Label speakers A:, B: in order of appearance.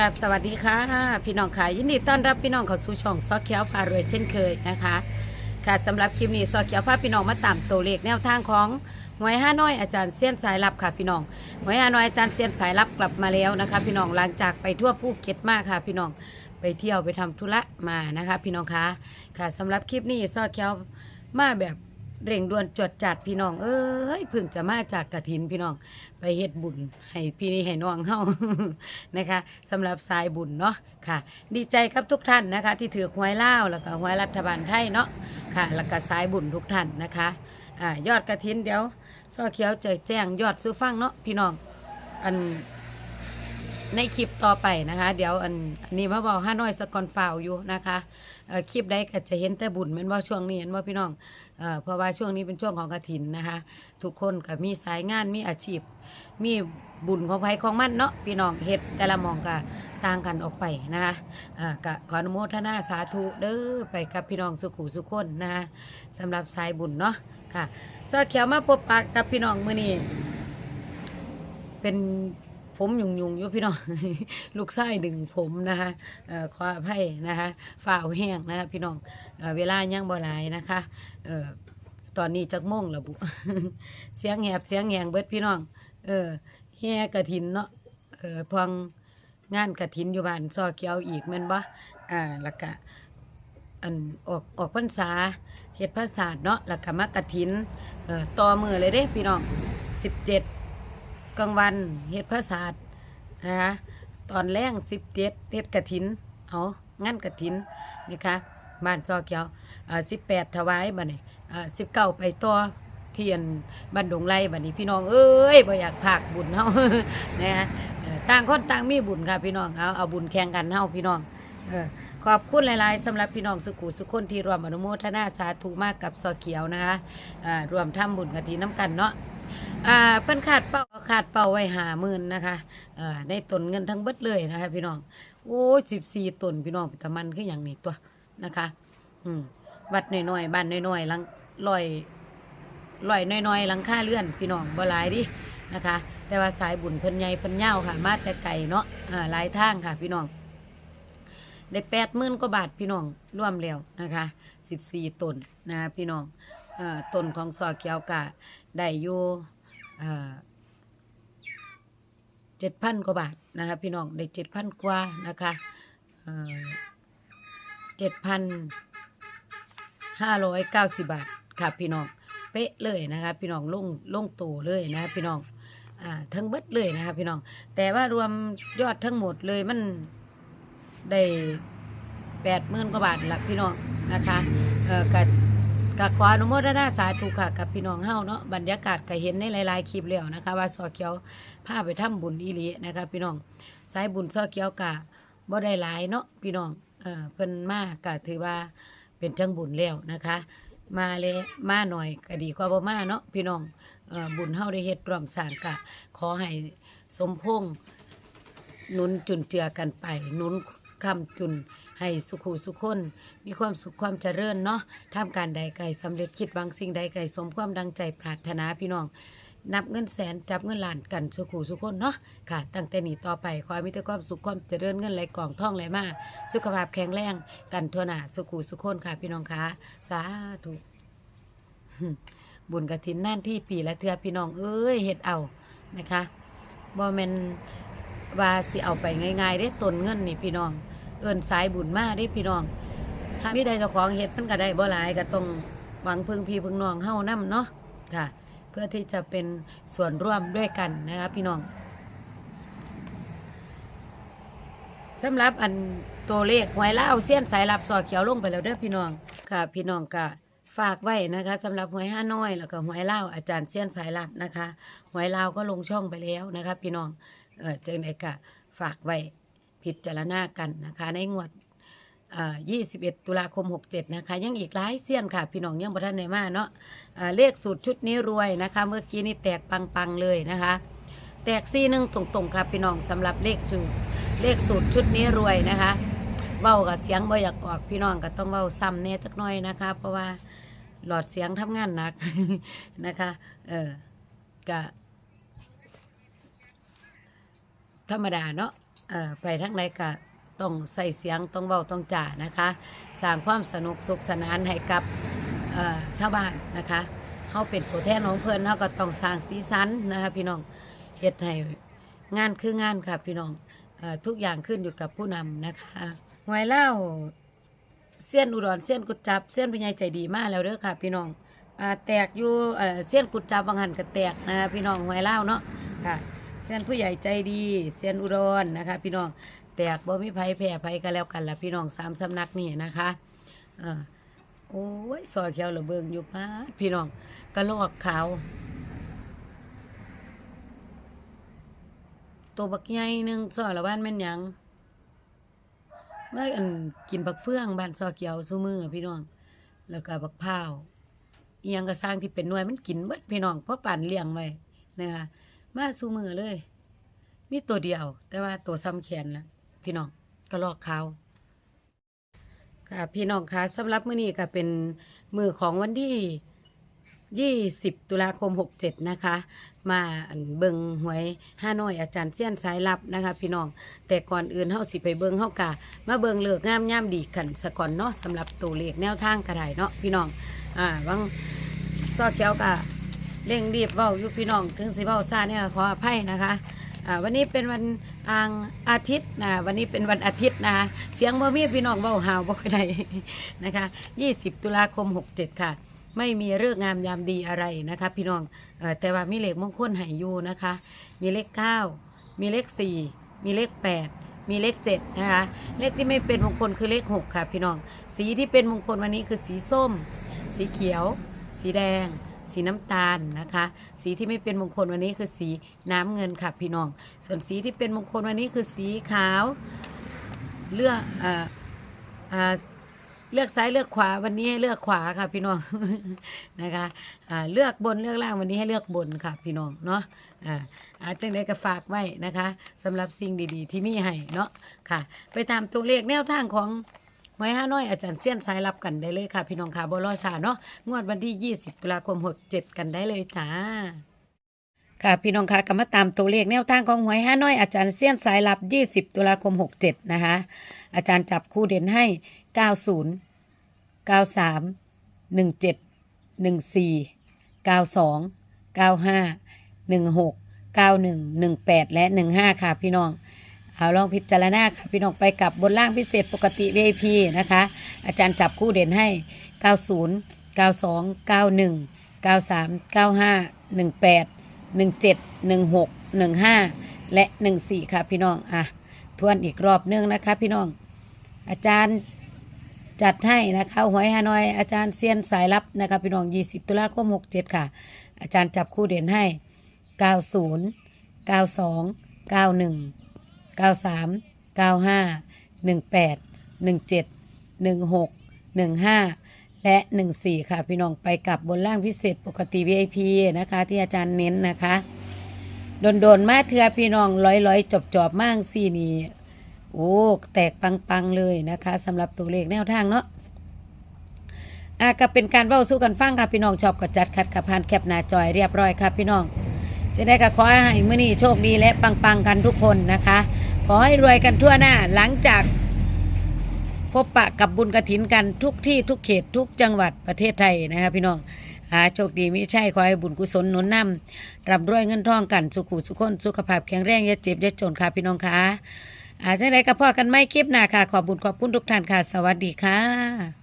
A: ราบสวัสดีค่ะ พี่น้องค่ะยินดีต้อนรับพี่น้องเข้าสู่ช่องซอกเขียวพารวยเช่นเคยนะคะค่ะสำหรับคลิปนี้ซอกเขียวพาพี่น้องมาตามตัวเลขแนวทางของหวยห้าน้อยอาจารย์เสี้ยนสายลับค่ะพี่น้องหวยห้าน้อยอาจารย์เสี้ยนสายลับกลับมาแล้วนะคะ พี่น้องหลังจากไปทั่วภูเก็ตมากค่ะพี่น้องไปเที่ยวไปทำธุระมานะคะ พี่น้องคะค่ะสำหรับคลิปนี้ซอกเขียวมาแบบ เร่งด่วนจวดจัดพี่น้อง เอ้ยเพิ่งจะมาจากกระถินพี่น้อง ไปเฮ็ดบุญให้พี่นี่ให้น้องเฮา นะคะสำหรับสายบุญเนาะค่ะ ดีใจครับทุกท่านนะคะ ที่ถือหวยเล่าแล้วก็หวยรัฐบาลไทยเนาะค่ะ แล้วก็สายบุญทุกท่านนะคะอ่ายอดกระถินเดี๋ยวซ้อเขียวจแจ้งยอดซื้อฟังเนาะพี่น้องอัน ในคลิปต่อไปนะคะ เดี๋ยวอันอันนี้มาบอกห้าน้อยสกอนฟาวอยู่นะคะเอ่อคลิปใดก็จะเห็นแต่บุญแมันว่าช่วงนี้เห็นว่าพี่น้องเอ่อเพราะว่าช่วงนี้เป็นช่วงของกระถินนะคะ ทุกคนก็มีสายงานมีอาชีพ มีบุญของไผของมันเนาะพี่น้องเฮ็ดแต่ละหมองก็ต่างกันออกไปนะคะอ่าก็ขออนุโมทนาสาธุเด้อไปกับพี่น้องสุขุสุขคนนะคะสำหรับสายบุญเนาะค่ะซอเขียวมาพบปะกับพี่น้องมื้อนี้ เป็น ผมยุงยุงอยู่พี่น้องลูกไส้ดึงผมนะคะขออภัยนะคะฝ่าวแห้งนะคะพี่น้องเอเวลายังบ่หลายนะคะเออตอนนี้จักโมงระบุ เสียงแหบเสียงแหงเบิดพี่น้องเออแห่กระถินเนาะเออพองงานกระถินอยู่บ้านซอเกียวอีกแม่นบ่อ่าแล้วก็อันออกออกพรรษาเฮ็ดพระศาสตร์เนาะแล้วก็มากระถินเอ่อต่อมือเลยเด้พี่น้อง17 กลางวันเฮ็ดพระศาสตร์นะคะตอนแรงสิบเจ็ดเฮ็ดกระถินเอางั้นกระถินนี่ค่ะบ้านซอเกียวสิบแปดถวายบัดนี้อ่สิบเก้าไปต่อเทียนบ้านดงไร่บัดนี้พี่น้องเอ้ยบ่อยากพากบุญเฮานะคะเอ่อต่างคนต่างมีบุญค่ะพี่น้องเอาเอาบุญแข่งกันเฮาพี่น้องอขอบคุณหลาย ๆสำหรับพี่น้องสุขุสุขคนที่รวมอนุโมทนาสาธุมากกับซอเขียวนะคะรวมทำบุญกฐินน้ำกันเนาะ อ่าเพิ่นขาดเป้าขาดเป้าไว้หาหมื่นนะคะอ่าในตนเงินทั้งเบิดเลยนะคะ พี่น้องโอ้ยสิบสี่ตนพี่น้องพิตามันคืออย่างนี้ตัวนะคะ อืมวัดน้อยๆบ้านน้อยๆหลังลอยลอยน้อยๆหลังค่าเลื่อน พี่น้องบ่หลายดินะคะ แต่ว่าสายบุญเพิ่นใหญ่เพิ่นยาวค่ะ มาแต่ไก่เนาะอ่าหลายทางค่ะ พี่น้องได้แปดหมื่นกว่าบาทพี่น้องร่วมแล้วนะคะสิบสี่ตนนะพี่น้องอ่อตนของซอเกียวกะได้อยู่ เจ็ดพันกว่าบาทนะคะพี่น้องได้เจ็ดพันกว่านะคะเจ็ดพันห้าร้อยเก้าสิบบาทค่ะพี่น้องเป๊ะเลยนะคะพี่น้องลงลงตัวเลยนะคะพี่น้องอ่าทั้งเบิดเลยนะคะพี่น้อง แต่ว่ารวมยอดทั้งหมดเลยมันได้แปดหมื่นกว่าบาทละพี่น้องนะคะเอ่อกับ กับขออนุโมทนาสาธุค่ะกับพี่น้องเฮาเนาะบรรยากาศก็เห็นในหลายๆคลิปแล้วนะคะ ว่าซอเกียวพาไปทำบุญอีหลีนะคะ พี่น้องสายบุญซอเกียวกะบ่ได้หลายเนาะพี่น้องเอ่อเพิ่นมากก็ถือว่าเป็นทั้งบุญแล้วนะคะ มาเลยมาหน่อยก็ดีกว่าบ่มาเนาะพี่น้องเอ่อบุญเฮาได้เฮ็ดร่วมสร้างกะขอให้สมพงษ์หนุนจุนเจือกันไปหนุน คำจุน ให้สุขูสุขคน มีความสุขความเจริญเนาะท่ามการใดไก่สำเร็จคิดหวังสิ่งใดไก่สมความดังใจปรารถนาพี่น้อง นับเงินแสนจับเงินล้านกันสุขูสุขคนเนาะค่ะตั้งแต่นี้ต่อไปขอให้มีแต่ความสุขความเจริญเงินไหลกล่องท่องไหลมาสุขภาพแข็งแรงกันทั่วหน้าสุขูสุขคนค่ะ พี่น้องคะสาธุบุญกระถินนั่นที่ปีละเทือพี่น้องเอ้ยเฮ็ดเอานะคะบ่แมน ว่าสิเอาไปง่ายๆได้ตนเงินนี่พี่น้อง เอินสายบุญมาได้พี่น้อง ถ้ามีใดเจ้าของเฮ็ดมันก็ได้บ่หลายก็ต้องหวังพึ่งพี่พึ่งน้องเฮ้านํเนาะค่ะ เพื่อที่จะเป็นส่วนร่วมด้วยกันนะคะพี่น้องสำหรับอันตัวเลขหวยเล่าเสี้ยนสายลับสอเขียวลงไปแล้วเด้อพี่น้องค่ะ พี่น้องก็ฝากไว้นะคะสำหรับหวยห้าน้อยแล้วก็หวยเล่าอาจารย์เสี้ยนสายลับนะคะหวยลาก็ลงช่องไปแล้วนะคะพี่น้อง เออจึงได้กะฝากไว้พิจารณากันนะคะ ในงวด21 ตุลาคม 67 นะคะ ยังอีกหลายเสี้ยนค่ะ พี่น้องยังบ่ทันได้มาเนาะอ่าเลขสูตรชุดนี้รวยนะคะ เมื่อกี้นี่แตกปังๆเลยนะคะ แตกซี่หนึ่งตรงๆค่ะพี่น้องสำหรับเลขสูตรเลขสูตรชุดนี้รวยนะคะเว้ากับเสียงบ่อยากออกพี่น้องก็ต้องเว้าซ้ำแน่จักหน่อยนะคะ เพราะว่าหลอดเสียงทำงานหนักนะคะ เออกะ ธรรมดาเนาะไปทางไหนก็ต้องใส่เสียงต้องเบาต้องจ่านะคะสร้างความสนุกสุขสนานให้กับชาวบ้านนะคะเฮาเป็นตัวแทนของเพื่อนเฮาก็ต้องสร้างสีสันนะคะพี่น้องเฮ็ดให้งานคืองานค่ะพี่น้องอทุกอย่างขึ้นอยู่กับผู้นำนะคะหวยเล่าเส้นอุดรเส้นกุดจับเส้นเป็นใหญ่ใจดีมากแล้วเด้อค่ะ พี่น้องอแตกอยู่เส้นกุดจับบางหันก็แตกนะคะพี่น้องหวยเล่าเนาะค่ะ ซียนผู้ใหญ่ใจดีเซียนอุดรนะคะ พี่น้องแตกบ่มีภัยแพ้ภัยก็แล้วกันละพี่น้องสามสำนักนี่นะคะเออโอ้ยซอยเขียวระเบิงอยู่พาพี่น้องกระลอกขาวตัวบักใหญ่หนึ่งซอยละบ้านแม่นยังเมื่ออันกินบักเฟืองบ้านซอยเขียวซุมือพี่น้อง แล้วก็บักพร้าวอียังก็สร้างที่เป็นหน่วยมันกินเบิดพี่น้องเพราะป่านเลี้ยงไว้นะคะ มาสู่มือเลย มีตัวเดียว แต่ว่าตัวซ้ำแขนละพี่น้องก็ลอกเขาค่ะพี่น้องคะสำหรับมื้อนี้ก็เป็นมือของวันที่20ตุลาคม67นะคะ มาเบิงหวยห้าน้อยอาจารย์เสี้ยนสายลับนะคะ พี่น้อง แต่ก่อนอื่นเฮาสิไปเบิงเฮากะมาเบิงเลิกงามย่ามดีกันสะก่อนเนาะสำหรับตัวเลขแนวทางกระไดเนาะพี่น้อง อ่าวังซอกแก้วกะ เร่งรีบเว้ายูพี่น้องถึงสิเว้าซาเนี่ยขออภัยนะคะวันนี้เป็นวันอังอาทิตย์นะวันนี้เป็นวันอาทิตย์นะคะเสียงบ่มีพี่น้องเว้าหาวบ่ค่อยได้นะคะ 20 ตุลาคม 67 ค่ะ ไม่มีเรื่องงามยามดีอะไรนะคะ พี่น้องแต่ว่ามีเลขมงคลให้อยู่นะคะ มีเลข 9 มีเลข 4 มีเลข 8มีเลข7นะคะ เลขที่ไม่เป็นมงคลคือเลข 6 ค่ะ พี่น้อง สีที่เป็นมงคลวันนี้คือสีส้ม สีเขียว สีแดง สีน้ำตาลนะคะ สีที่ไม่เป็นมงคลวันนี้คือสีน้ำเงินค่ะพี่น้อง ส่วนสีที่เป็นมงคลวันนี้คือสีขาวเลือกเอ่อเอ่อเลือกซ้ายเลือกขวาวันนี้ให้เลือกขวาค่ะพี่น้องนะคะเลือกบนเลือกล่างวันนี้ให้เลือกบนค่ะพี่น้องเนาะอ่าอาจจะได้ก็ฝากไว้นะคะสำหรับสิ่งดีๆ ที่มีให้เนาะค่ะ ไปตามตัวเลขแนวทางของ หวยห้าน้อยอาจารย์เสี้ยนสายรับกันได้เลยค่ะ พี่น้องค่ะบรอชาเนาะงวดวันที่ 20ตุลาคม67กันได้เลยจ้าค่ะพี่น้องคะก็มาตามตัวเลขแนวทางของหวยห้าน้อยอาจารย์เสี้ยนสายรับ 20 ตุลาคม 67 นะคะ อาจารย์จับคู่เด่นให้ 90 93 17 14 92 95 16 91 18 และ 15 ค่ะพี่น้อง เอาลองพิจารณาค่ะพี่น้องไปกับบนล่างพิเศษปกติ VIP นะคะ อาจารย์จับคู่เด่นให้ 90 92 91 93 95 18 17 16 15 และ 14 ค่ะพี่น้องอะทวนอีกรอบนึงนะคะพี่น้อง อาจารย์จัดให้นะคะหวยฮานอยอาจารย์เซียนสายลับนะคะพี่น้อง 20 ตุลาคม 67 ค่ะ อาจารย์จับคู่เด่นให้ 90 92 91 93 95 18 17 16 15 และ 14 ค่ะพี่น้องไปกับบนล่างพิเศษปกติ VIP นะคะ ที่อาจารย์เน้นนะคะโดนๆมาเถือพี่น้องร้อยร้อยจบจอบมากสี่นี่โอ้แตกปังๆเลยนะคะสำหรับตัวเลขแนวทางเนาะอะก็เป็นการเว้าสู้กันฟังค่ะพี่น้องชอบก็จัดคัดขับพานแคปหน้าจอยเรียบร้อยครับพี่น้อง จะได้ก็ขอให้มื้อนี้โชคดีและปังๆกันทุกคนนะคะ ขอให้รวยกันทั่วหน้าหลังจากพบปะกับบุญกระถินกันทุกที่ทุกเขตทุกจังหวัดประเทศไทยนะคะพี่น้องหาโชคดีม่ใช่ขอให้บุญกุศลหนุนนำร่ำรวยเงินทองกันสุขุสุขคนสุขภาพแข็งแรงอย่าเจ็บอย่าจนค่ะพี่น้องค่ะอาจังไดกับพ่อกันไม่คลิปหน้าค่ะ ขอบุญขอบคุณทุกท่านค่ะ สวัสดีค่ะ